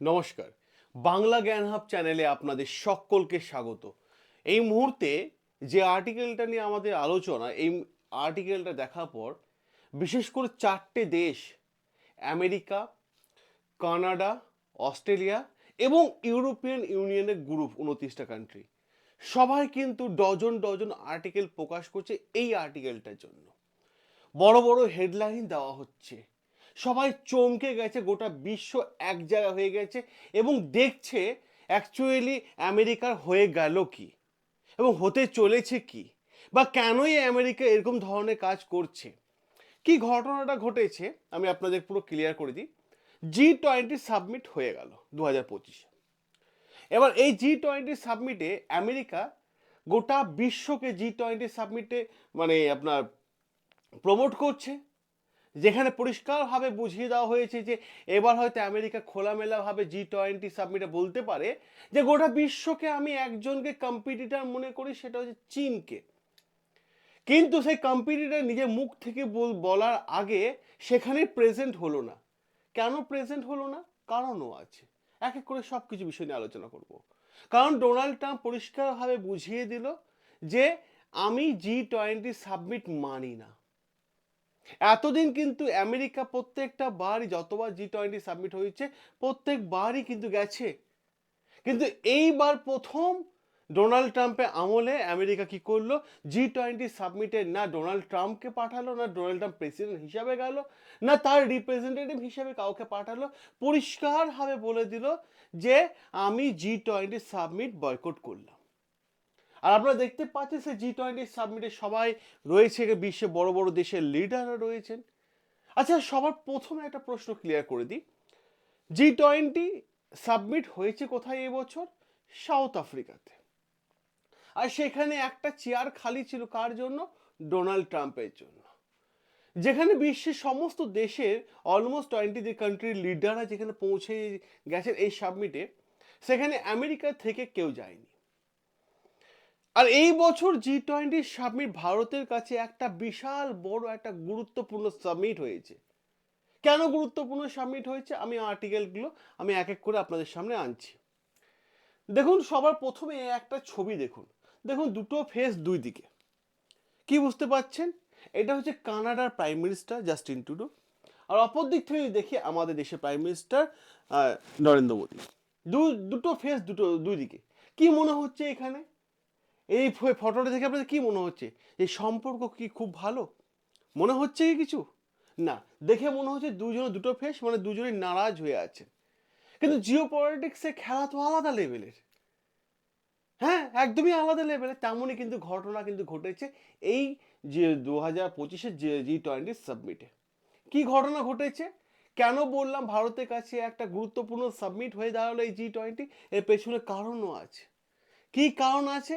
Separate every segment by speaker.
Speaker 1: নমস্কার। বাংলা জ্ঞান হাব চ্যানেলে আপনাদের সকলকে স্বাগত। এই মুহূর্তে যে আর্টিকেলটা নিয়ে আমাদের আলোচনা, এই আর্টিকেলটা দেখার পর বিশেষ করে চারটে দেশ, আমেরিকা, কানাডা, অস্ট্রেলিয়া এবং ইউরোপিয়ান ইউনিয়নের গ্রুপ উনত্রিশটা কান্ট্রি সবাই কিন্তু ডজন ডজন আর্টিকেল প্রকাশ করছে এই আর্টিকেলটার জন্য। বড় বড় হেডলাইন দেওয়া হচ্ছে। সবাই চমকে গেছে, গোটা বিশ্ব এক জায়গা হয়ে গেছে এবং দেখছে অ্যাকচুয়ালি আমেরিকার হয়ে গেল কি এবং হতে চলেছে কি বা কেনই আমেরিকা এরকম ধরনের কাজ করছে? কি ঘটনাটা ঘটেছে? আমি আপনাদের পুরো ক্লিয়ার করে দিই। জি টোয়েন্টি সাবমিট হয়ে গেল দু হাজার পঁচিশে। এবার এই জি টোয়েন্টি সাবমিটে আমেরিকা গোটা বিশ্বকে জি টোয়েন্টি সাবমিটে মানে আপনার প্রমোট করছে। যেখানে পরিষ্কারভাবে বুঝিয়ে দেওয়া হয়েছে যে এবার হয়তো আমেরিকা খোলামেলাভাবে জি টোয়েন্টি সাবমিটে বলতে পারে যে গোটা বিশ্বকে আমি একজনকে কম্পিটিটার মনে করি, সেটা হচ্ছে চীনকে। কিন্তু সেই কম্পিটিটার নিজের মুখ থেকে বল- বলার আগে সেখানে প্রেজেন্ট হলো না। কেন প্রেজেন্ট হলো না? কারণও আছে। এক এক করে সব কিছু বিষয় নিয়ে আলোচনা করব। কারণ ডোনাল্ড ট্রাম্প পরিষ্কারভাবে বুঝিয়ে দিল যে আমি জি টোয়েন্টি সাবমিট মানি না। এতদিন কিন্তু আমেরিকা প্রত্যেকটা বারই যতবার জি টোয়েন্টি সাবমিট হয়েছে, প্রত্যেকবারই কিন্তু গেছে। কিন্তু এইবার প্রথম ডোনাল্ড ট্রাম্পের আমলে আমেরিকা কি করল? জি টোয়েন্টি সাবমিটে না ডোনাল্ড ট্রাম্পকে পাঠালো, না ডোনাল্ড ট্রাম্প প্রেসিডেন্ট হিসাবে গেল, না তার রিপ্রেজেন্টেটিভ হিসাবে কাউকে পাঠালো। পরিষ্কারভাবে বলে দিল যে আমি জি টোয়েন্টি সাবমিট বয়কট করলাম। আর আপনারা দেখতে পাচ্ছেন সে জি টোয়েন্টি সাবমিটে সবাই রয়েছে বিশ্বে বড় বড় দেশের লিডাররা রয়েছেন। আচ্ছা সবার প্রথমে একটা প্রশ্ন ক্লিয়ার করে দিই। জি টোয়েন্টি সাবমিট হয়েছে কোথায় এবছর সাউথ আফ্রিকাতে। আর সেখানে একটা চেয়ার খালি ছিল কার জন্য? ডোনাল্ড ট্রাম্পের জন্য। যেখানে বিশ্বের সমস্ত দেশের অলমোস্ট টোয়েন্টি দি কান্ট্রির লিডাররা যেখানে পৌঁছে গেছেন এই সাবমিটে, সেখানে আমেরিকা থেকে কেউ যায়নি। আর এই বছর জি টোয়েন্টি সাবমিট ভারতের কাছে একটা বিশাল বড় একটা গুরুত্বপূর্ণ সাবমিট হয়েছে। কেন গুরুত্বপূর্ণ সাবমিট হয়েছে? আমি আর্টিকেলগুলো আমি এক এক করে আপনাদের সামনে আনছি। দেখুন, সবার প্রথমে একটা ছবি দেখুন। দেখুন, দুটো ফেস দুই দিকে। কি বুঝতে পাচ্ছেন? এটা হচ্ছে কানাডার প্রাইম মিনিস্টার জাস্টিন টুডো আর অপর দিক থেকে দেখি, আমাদের দেশের প্রাইম মিনিস্টার নরেন্দ্র মোদী। দু, দুটো ফেস দুটো, দুই দিকে। কি মনে হচ্ছে এখানে? এই ফটোটা দেখে আপনাদের কি মনে হচ্ছে? এই সম্পর্ক কি খুব ভালো? মনে হচ্ছে কি কিছু? না, দেখে মনে হচ্ছে দুজনে দুটো ফেস মানে দুজনেই নারাজ হয়ে আছে। কিন্তু জিও পলিটিক্সের খেলা তো আলাদা লেভেলের হ্যাঁ একদমই আলাদা লেভেলে তেমনই কিন্তু ঘটনা কিন্তু ঘটেছে এই যে দু হাজার পঁচিশের যে জি টোয়েন্টি সাবমিটে কি ঘটনা ঘটেছে? কেন বললাম ভারতের কাছে একটা গুরুত্বপূর্ণ সাবমিট হয়ে দাঁড়াল এই জি টোয়েন্টি এর পেছনে কারণও আছে। কি কারণ আছে?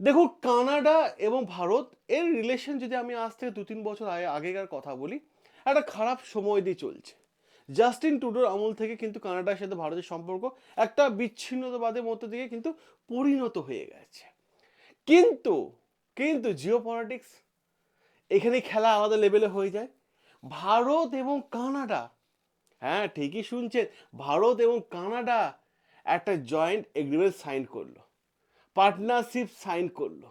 Speaker 1: দেখুন, কানাডা এবং ভারত, এর রিলেশন যদি আমি আজ থেকে দু তিন বছর আগে, আগেকার কথা বলি, একটা খারাপ সময় দিয়ে চলছে। জাস্টিন টুডোর আমল থেকে কিন্তু কানাডার সাথে ভারতের সম্পর্ক একটা বিচ্ছিন্নতাবাদের মধ্য দিয়ে কিন্তু পরিণত হয়ে গেছে। কিন্তু কিন্তু জিও পলিটিক্স এখানে খেলা আলাদা লেভেলে হয়ে যায়। ভারত এবং কানাডা হ্যাঁ ঠিকই শুনছেন, ভারত এবং কানাডা একটা জয়েন্ট এগ্রিমেন্ট সাইন করল। পার্টনারশিপ সাইন করল।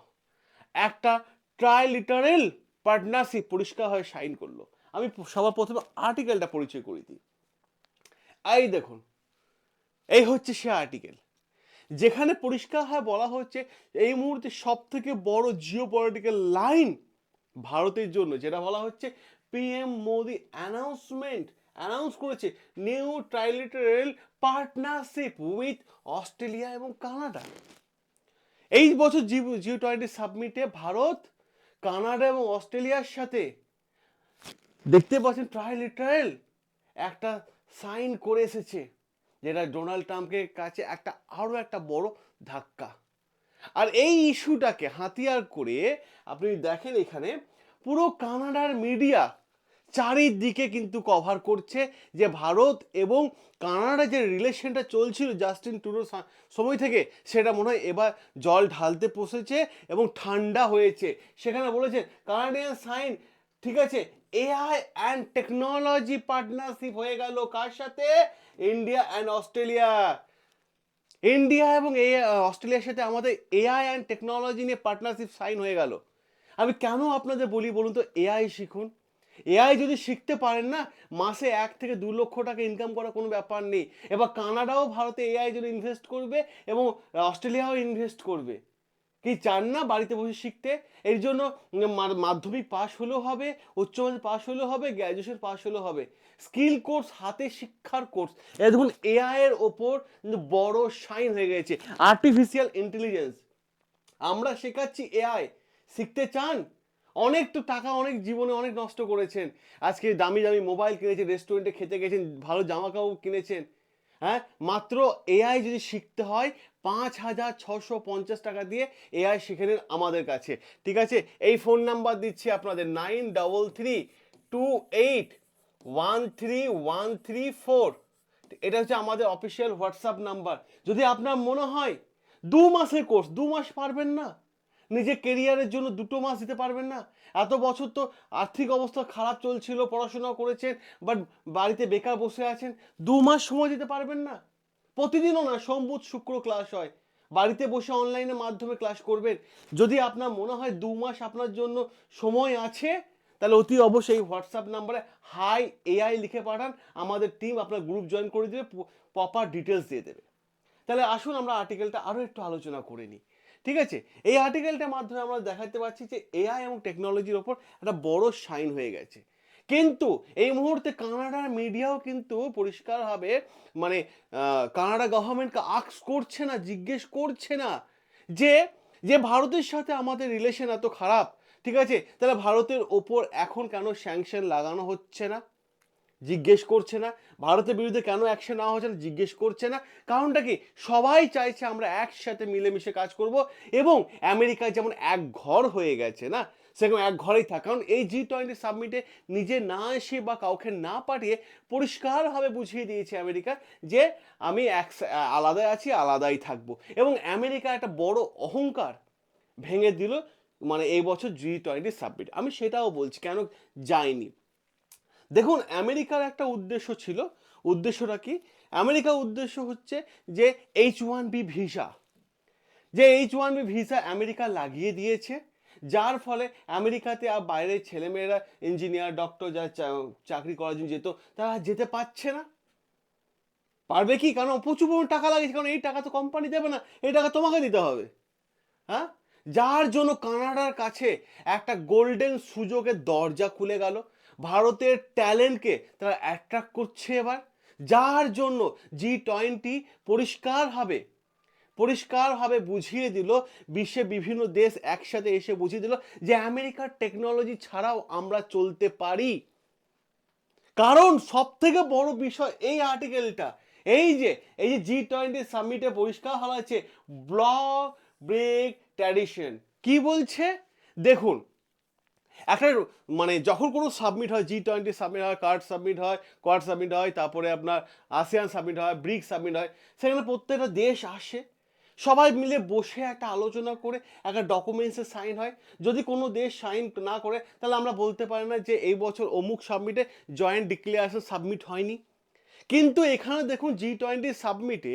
Speaker 1: একটা ট্রাইলিটারেল পার্টনারশিপ পরিষ্কার হয়ে সাইন করল। আমি সবার প্রথমে আর্টিকেলটা পরিচয় করে দিই। এই দেখুন, এই হচ্ছে সে আর্টিকেল যেখানে পরিষ্কার হয় বলা হচ্ছে এই মুহূর্তে সব থেকে বড় জিও পলিটিক্যাল লাইন ভারতের জন্য, যেটা বলা হচ্ছে পিএম মোদি অ্যানাউন্সমেন্ট অ্যানাউন্স করেছে new trilateral partnership with Australia এবং কানাডা এই বছর জি জিও টোয়েন্টি সাবমিটে ভারত, কানাডা এবং অস্ট্রেলিয়ার সাথে দেখতে পাচ্ছেন ট্রাইলিটারেল একটা সাইন করে এসেছে, যেটা ডোনাল্ড ট্রাম্পের কাছে একটা আরও একটা বড় ধাক্কা। আর এই ইস্যুটাকে হাতিয়ার করে আপনি দেখেন এখানে পুরো কানাডার মিডিয়া চারিদিকে কিন্তু কভার করছে যে ভারত এবং কানাডার যে রিলেশনটা চলছিল জাস্টিন টুডোর সা- সময় থেকে, সেটা মনে হয় এবার জল ঢালতে বসেছে এবং ঠান্ডা হয়েছে। সেখানে বলেছে কানাডিয়ান সাইন ঠিক আছে এআই অ্যান্ড টেকনোলজি পার্টনারশিপ হয়ে গেল কার সাথে? ইন্ডিয়া অ্যান্ড অস্ট্রেলিয়া ইন্ডিয়া এবং এ অস্ট্রেলিয়ার সাথে আমাদের এআই অ্যান্ড টেকনোলজি নিয়ে পার্টনারশিপ সাইন হয়ে গেল। আমি কেন আপনাদের বলি বলুন তো এআই শিখুন? এআই যদি শিখতে পারেন না, মাসে এক থেকে দু লক্ষ টাকা ইনকাম করার কোনো ব্যাপার নেই। এবার কানাডাও ভারতে এআই যদি ইনভেস্ট করবে এবং অস্ট্রেলিয়াও ইনভেস্ট করবে। কি চান না বাড়িতে বসে শিখতে? এর জন্য মাধ্যমিক পাস হলেও হবে, উচ্চ মাধ্যমিক পাস হলেও হবে গ্র্যাজুয়েশন পাস হলেও হবে। স্কিল কোর্স হাতে শিক্ষার কোর্স এটা দেখুন, এআই এর ওপর বড় শাইন হয়ে গেছে। আর্টিফিশিয়াল ইন্টেলিজেন্স আমরা শেখাচ্ছি এআই। শিখতে চান? অনেক তো টাকা, অনেক জীবনে অনেক নষ্ট করেছেন। আজকে দামি দামি মোবাইল কিনেছেন রেস্টুরেন্টে খেতে গেছেন, ভালো জামা কাপড় কিনেছেন হ্যাঁ? মাত্র এআই যদি শিখতে হয়, পাঁচ হাজার ছশো পঞ্চাশ টাকা দিয়ে এআই শিখে নিন আমাদের কাছে। ঠিক আছে? এই ফোন নাম্বার দিচ্ছি আপনাদের nine double three two eight one three one three four এটা হচ্ছে আমাদের অফিসিয়াল হোয়াটসঅ্যাপ নাম্বার যদি আপনার মনে হয়, দু মাসের কোর্স দু মাস পারবেন না। নিজের কেরিয়ারের জন্য দুটো মাস দিতে পারবেন না। এত বছর তো আর্থিক অবস্থা খারাপ চলছিল পড়াশোনা করেছেন বাট বাড়িতে বেকার বসে আছেন, দু মাস সময় দিতে পারবেন না। প্রতিদিনও না সোম শুক্র ক্লাস হয়। বাড়িতে বসে অনলাইনের মাধ্যমে ক্লাস করবেন। যদি আপনার মনে হয় দু মাস আপনার জন্য সময় আছে, তাহলে অতি অবশ্যই হোয়াটসঅ্যাপ নাম্বারে হাই এআই লিখে পাঠান। আমাদের টিম আপনার গ্রুপ জয়েন করে দেবে প্রপার ডিটেলস দিয়ে দেবে। তাহলে আসুন, আমরা আর্টিকেলটা আরও একটু আলোচনা করে নিই। ঠিক আছে? এই আর্টিকেলটার মাধ্যমে আমরা দেখাতে পাচ্ছি যে এআই এবং টেকনোলজির ওপর একটা বড় সাইন হয়ে গেছে। কিন্তু এই মুহূর্তে কানাডার মিডিয়াও কিন্তু পরিষ্কারভাবে মানে কানাডা গভর্নমেন্টকে আক্স করছে না, জিজ্ঞেস করছে না যে যে ভারতের সাথে আমাদের রিলেশন এত খারাপ, ঠিক আছে? তাহলে ভারতের ওপর এখন কেন স্যাংশন লাগানো হচ্ছে না? জিজ্ঞেস করছে না। ভারতের বিরুদ্ধে কেন অ্যাকশন নেওয়া হচ্ছে না, জিজ্ঞেস করছে না। কারণটা কি? সবাই চাইছে আমরা একসাথে মিলেমিশে কাজ করব এবং আমেরিকা যেমন এক ঘর হয়ে গেছে না, সেরকম এক ঘরেই থাক। কারণ এই জি টোয়েন্টি সাবমিটে নিজে না এসে বা কাউকে না পাঠিয়ে পরিষ্কারভাবে বুঝিয়ে দিয়েছে আমেরিকা যে আমি এক আলাদাই আছি, আলাদাই থাকব। এবং আমেরিকা একটা বড় অহংকার ভেঙে দিল মানে এই বছর জি টোয়েন্টি সাবমিট আমি সেটাও বলছি, কেন যায়নি? দেখুন, আমেরিকার একটা উদ্দেশ্য ছিল, উদ্দেশ্যটা কি? আমেরিকার উদ্দেশ্য হচ্ছে যে এইচ ওয়ান বি ভিসা। যে H one B visa America লাগিয়ে দিয়েছে, যার ফলে আমেরিকাতে আর বাইরের ছেলেমেয়েরা, ইঞ্জিনিয়ার ডক্টর যারা চা- চাকরি করার জন্য যেত, তারা যেতে পারছে না। পারবে কি? কারণ প্রচুর পরিমাণ টাকা লাগে কারণ এই টাকা তো কোম্পানি দেবে না, এই টাকা তোমাকে দিতে হবে। হ্যাঁ? যার জন্য কানাডার কাছে একটা গোল্ডেন সুযোগের দরজা খুলে গেল ভারতের ট্যালেন্টকে তারা অ্যাট্রাক্ট করছে এবার। যার জন্য জি টোয়েন্টি পরিষ্কারভাবে পরিষ্কারভাবে বুঝিয়ে দিল, বিশ্বে বিভিন্ন দেশ একসাথে এসে বুঝিয়ে দিল যে আমেরিকার টেকনোলজি ছাড়াও আমরা চলতে পারি। কারণ সব থেকে বড় বিষয় এই আর্টিকেলটা এই যে এই যে জি টোয়েন্টি সামিটে পরিষ্কার হওয়া আছে ব্লক ব্রেক ট্র্যাডিশন কি বলছে? দেখুন একটা মানে যখন কোনো সাবমিট হয় জি টোয়েন্টি সাবমিট হয় কার্ড সাবমিট হয় কোয়ার্ড সাবমিট হয়, তারপরে আপনার আসিয়ান সাবমিট হয় ব্রিক সাবমিট হয়, সেখানে প্রত্যেকটা দেশ আসে। সবাই মিলে বসে একটা আলোচনা করে, একটা ডকুমেন্টসে সাইন হয়। যদি কোনো দেশ সাইন না করে, তাহলে আমরা বলতে পারি না যে এই বছর অমুক সাবমিটে জয়েন্ট ডিক্লেয়ারেশন সাবমিট হয়নি। কিন্তু এখানে দেখুন জি টোয়েন্টি সাবমিটে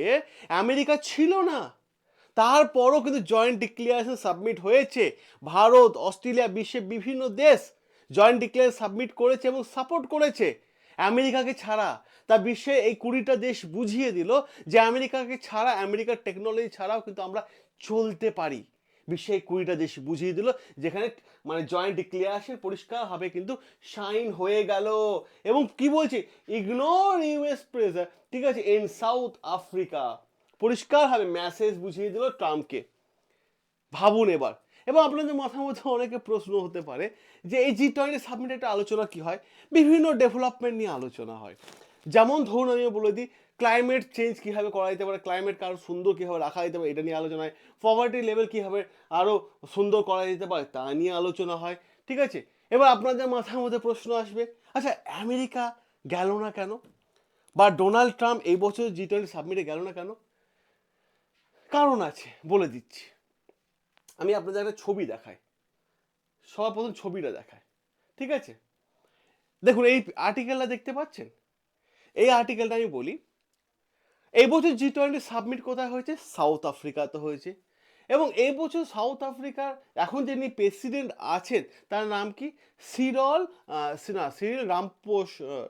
Speaker 1: আমেরিকা ছিল না। তারপরও কিন্তু জয়েন্ট ডিক্লিয়ারেশন সাবমিট হয়েছে। ভারত, অস্ট্রেলিয়া বিশ্বের বিভিন্ন দেশ জয়েন্ট ডিক্লেয়ার সাবমিট করেছে এবং সাপোর্ট করেছে। আমেরিকাকে ছাড়া। তা বিশ্বে এই কুড়িটা দেশ বুঝিয়ে দিল যে আমেরিকাকে ছাড়া, আমেরিকার টেকনোলজি ছাড়াও কিন্তু আমরা চলতে পারি। বিশ্বে এই কুড়িটা দেশ বুঝিয়ে দিল যেখানে মানে জয়েন্ট ডিক্লিয়ারেশন পরিষ্কারভাবে কিন্তু সাইন হয়ে গেল। এবং কি বলছে? ইগনোর ইউএস প্রেজার ঠিক আছে ইন সাউথ আফ্রিকা পরিষ্কারভাবে মেসেজ বুঝিয়ে দিল ট্রাম্পকে। ভাবুন এবার। এবং আপনাদের মাথার মধ্যে অনেকে প্রশ্ন হতে পারে যে এই জি টোয়েন্টি সাবমিট একটা আলোচনা কি হয়? বিভিন্ন ডেভেলপমেন্ট নিয়ে আলোচনা হয়। যেমন ধরুন আমি বলে দিই ক্লাইমেট চেঞ্জ কীভাবে করা যেতে পারে ক্লাইমেট কারও সুন্দর কীভাবে রাখা যেতে পারে, এটা নিয়ে আলোচনা হয়। পভার্টি লেভেল কীভাবে আরও সুন্দর করা যেতে পারে, তা নিয়ে আলোচনা হয়। ঠিক আছে? এবার আপনাদের মাথার মধ্যে প্রশ্ন আসবে আচ্ছা আমেরিকা গেল না কেন? বা ডোনাল্ড ট্রাম্প এই বছর জি টোয়েন্টি সাবমিটে গেল না কেন? কারণ আছে বলে দিচ্ছি। আমি আপনাদের একটা ছবি দেখাই। সবার প্রথম ছবিটা দেখায় ঠিক আছে? দেখুন এই আর্টিকেলটা দেখতে পাচ্ছেন? এই আর্টিকেলটা আমি বলি এই বছর জি টোয়েন্টি সাবমিট কোথায় হয়েছে? সাউথ আফ্রিকাতে হয়েছে। এবং এই বছর সাউথ আফ্রিকার এখন যিনি প্রেসিডেন্ট আছেন তার নাম কি? সিরল আহ, সি- না সিরিল রামপোস আহ,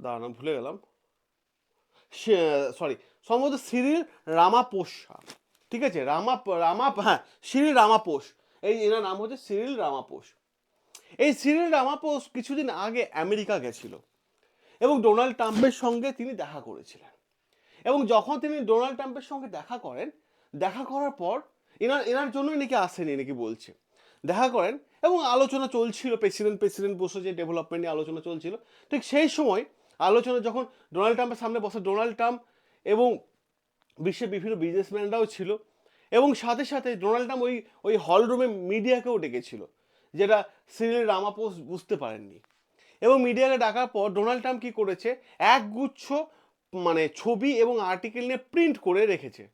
Speaker 1: দাঁড়ান ভুলে গেলাম। সরি সম্ভবত সিরিল রামাপোসা ঠিক আছে? রামা রামা হ্যাঁ সিরিল রামাপোষ। এই এনার নাম হচ্ছে সিরিল রামাপোষ। এই সিরিল রামাপোষ কিছুদিন আগে আমেরিকা গেছিল এবং ডোনাল্ড ট্রাম্পের সঙ্গে তিনি দেখা করেছিলেন। এবং যখন তিনি ডোনাল্ড ট্রাম্পের সঙ্গে দেখা করেন, দেখা করার পর এনার এনার জন্যই নাকি আসেনি, নাকি বলছে। দেখা করেন এবং আলোচনা চলছিল, প্রেসিডেন্ট প্রেসিডেন্ট বসে যে ডেভেলপমেন্ট নিয়ে আলোচনা চলছিল। ঠিক সেই সময় আলোচনা যখন ডোনাল্ড ট্রাম্পের সামনে বসে, ডোনাল্ড ট্রাম্প এবং বিশ্বের বিভিন্ন বিজনেসম্যানরাও ছিল। এবং সাথে সাথে ডোনাল্ড ট্রাম্প ওই ওই হল রুমে মিডিয়াকেও ডেকেছিল, যেটা সিরিল রামাপোস বুঝতে পারেননি। এবং মিডিয়াকে ডাকার পর ডোনাল্ড ট্রাম্প কী করেছে? একগুচ্ছ মানে ছবি এবং আর্টিকেল নিয়ে প্রিন্ট করে রেখেছে।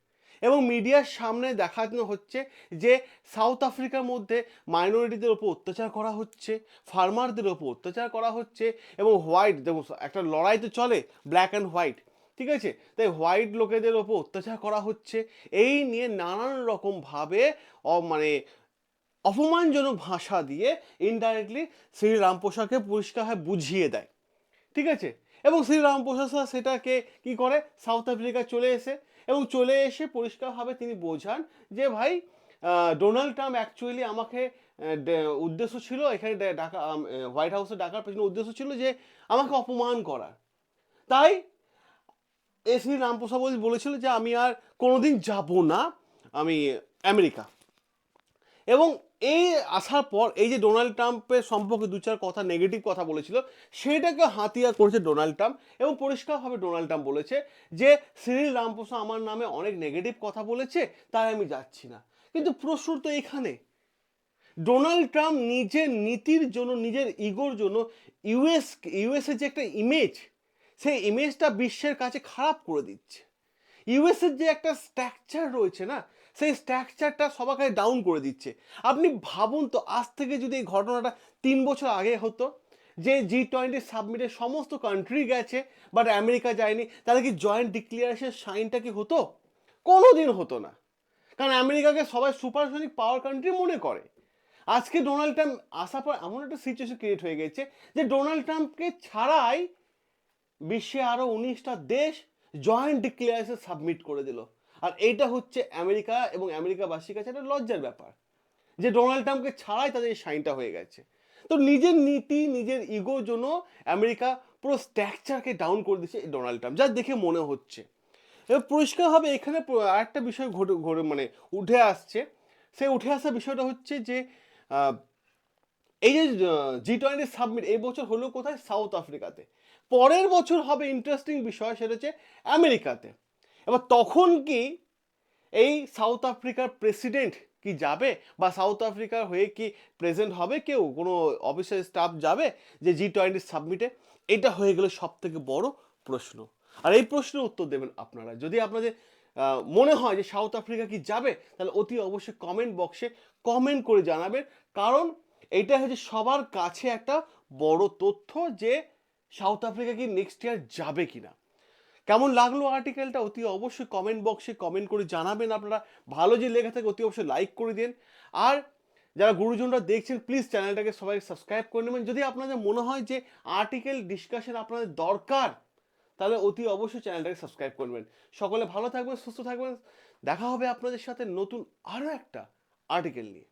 Speaker 1: এবং মিডিয়ার সামনে দেখানো হচ্ছে যে সাউথ আফ্রিকার মধ্যে মাইনরিটিদের ওপর অত্যাচার করা হচ্ছে ফার্মারদের ওপর অত্যাচার করা হচ্ছে এবং হোয়াইট দেখুন, একটা লড়াই তো চলে ব্ল্যাক অ্যান্ড হোয়াইট ঠিক আছে? তাই হোয়াইট লোকেদের ওপর অত্যাচার করা হচ্ছে। এই নিয়ে নানান রকমভাবে মানে অপমানজনক ভাষা দিয়ে ইনডাইরেক্টলি শ্রী রামপ্রসাদকে পরিষ্কারভাবে বুঝিয়ে দেয়। ঠিক আছে? এবং শ্রী রামপ্রসাদ সেটাকে কি করে? সাউথ আফ্রিকা চলে এসে, এবং চলে এসে পরিষ্কারভাবে তিনি বোঝান যে, ভাই ডোনাল্ড ট্রাম্প অ্যাকচুয়ালি আমাকে উদ্দেশ্য ছিল এখানে ডাকা হোয়াইট হাউসে ডাকার পেছনে উদ্দেশ্য ছিল যে, আমাকে অপমান করার। তাই এ শ্রী রামপ্রসাদ বল- বলেছিল যে আমি আর কোনোদিন যাব না, আমি আমেরিকা। এবং এই আসার পর এই যে ডোনাল্ড ট্রাম্পের সম্পর্কে দু চার কথা নেগেটিভ কথা বলেছিল সেটাকে হাতিয়ার করেছে ডোনাল্ড ট্রাম্প এবং পরিষ্কারভাবে ডোনাল্ড ট্রাম্প বলেছে যে, সিরিল রামপ্রসাদ আমার নামে অনেক নেগেটিভ কথা বলেছে, তাই আমি যাচ্ছি না। কিন্তু প্রশ্ন তো এখানে। ডোনাল্ড ট্রাম্প নিজের নীতির জন্য, নিজের ইগোর জন্য, ইউএস ইউএসের যে একটা ইমেজ সেই ইমেজটা বিশ্বের কাছে খারাপ করে দিচ্ছে। ইউএসের যে একটা স্ট্রাকচার রয়েছে না, সেই স্ট্রাকচারটা সবাইকে ডাউন করে দিচ্ছে। আপনি ভাবুন তো, আজ থেকে যদি এই ঘটনাটা তিন বছর আগে হতো, যে জি টোয়েন্টি সাবমিটের সমস্ত কান্ট্রি গেছে বাট আমেরিকা যায়নি, তাহলে কি জয়েন্ট ডিক্লিয়ারেশন সাইনটা কি হতো? কোনো দিন হতো না। কারণ আমেরিকাকে সবাই সুপারসনিক পাওয়ার কান্ট্রি মনে করে। আজকে ডোনাল্ড ট্রাম্প আসার পর এমন একটা সিচুয়েশন ক্রিয়েট হয়ে গেছে, যে ডোনাল্ড ট্রাম্পকে ছাড়াই বিশ্বে আরও উনিশটা দেশ জয়েন্ট ডিক্লেয়ারেশন সাবমিট করে দিল। আর এইটা হচ্ছে আমেরিকা এবং আমেরিকাবাসীর কাছে একটা লজ্জার ব্যাপার যে ডোনাল্ড ট্রাম্পকে ছাড়াই তাদের সাইনটা হয়ে গেছে। তো নিজের নীতি, নিজের ইগোর জন্য আমেরিকা পুরো স্ট্রাকচারকে ডাউন করে দিচ্ছে ডোনাল্ড ট্রাম্প, যা দেখে মনে হচ্ছে। এবার পরিষ্কারভাবে এখানে আরেকটা বিষয় ঘটে ঘটে মানে উঠে আসছে। সে উঠে আসা বিষয়টা হচ্ছে যে এই যে জি টোয়েন্টি সাবমিট এই বছর হলো কোথায়? সাউথ আফ্রিকাতে পরের বছর হবে ইন্টারেস্টিং বিষয়, সেটা হচ্ছে আমেরিকাতে। এবার তখন কি এই সাউথ আফ্রিকার প্রেসিডেন্ট কি যাবে বা সাউথ আফ্রিকার হয়ে কি প্রেজেন্ট হবে কেউ? কোনো অফিসের স্টাফ যাবে যে জি টোয়েন্টি সাবমিটে এটা হয়ে গেলে সব থেকে বড় প্রশ্ন। আর এই প্রশ্নের উত্তর দেবেন আপনারা। যদি আপনাদের মনে হয় যে সাউথ আফ্রিকা কি যাবে, তাহলে অতি অবশ্যই কমেন্ট বক্সে কমেন্ট করে জানাবেন। কারণ এইটা হচ্ছে সবার কাছে একটা বড় তথ্য যে সাউথ আফ্রিকা কি নেক্সট ইয়ার যাবে কিনা? কেমন লাগল আর্টিকেলটা অতি অবশ্যই কমেন্ট বক্সে কমেন্ট করে জানাবেন আপনারা। ভালো যে লেখা থাকে, অতি অবশ্যই লাইক করে দিন। আর যারা গুরুজনরা দেখছেন প্লিজ চ্যানেলটাকে সবাই সাবস্ক্রাইব করে নেবেন। যদি আপনাদের মনে হয় যে আর্টিকেল ডিসকাশন আপনাদের দরকার, তাহলে অতি অবশ্যই চ্যানেলটাকে সাবস্ক্রাইব করবেন সকলে ভালো থাকবেন, সুস্থ থাকবেন। দেখা হবে আপনাদের সাথে নতুন আরও একটা আর্টিকেল নিয়ে।